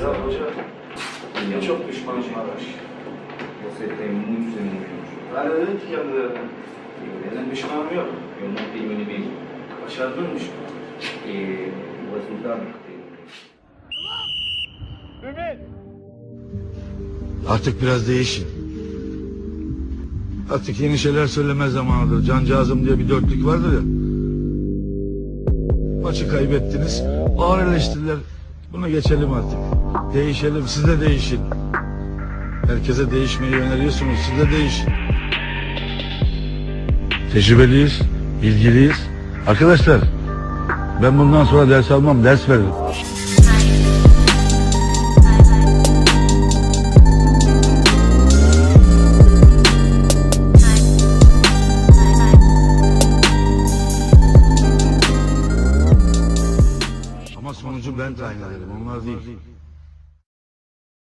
Ya hoca, ne çok düşmanım var. Você tem muitos inimigos. Ben öyle ki kendilerine. Benim düşmanım yok. eu não tenho inimigo. Başardığım düşman. E o resultado que tenho. Artık biraz değişin. Artık yeni şeyler söyleme zamanıdır. Cancağızım diye bir dörtlük vardır ya. Maçı kaybettiniz. Ağır eleştiriler. Buna geçelim artık. Değişelim. Siz de değişin. Herkese değişmeyi öneriyorsunuz. Siz de değişin. Tecrübeliyiz. Bilgiliyiz. Arkadaşlar ben bundan sonra ders almam. Ders veririm. Sonucu ben tayin ederim. Onlar değil.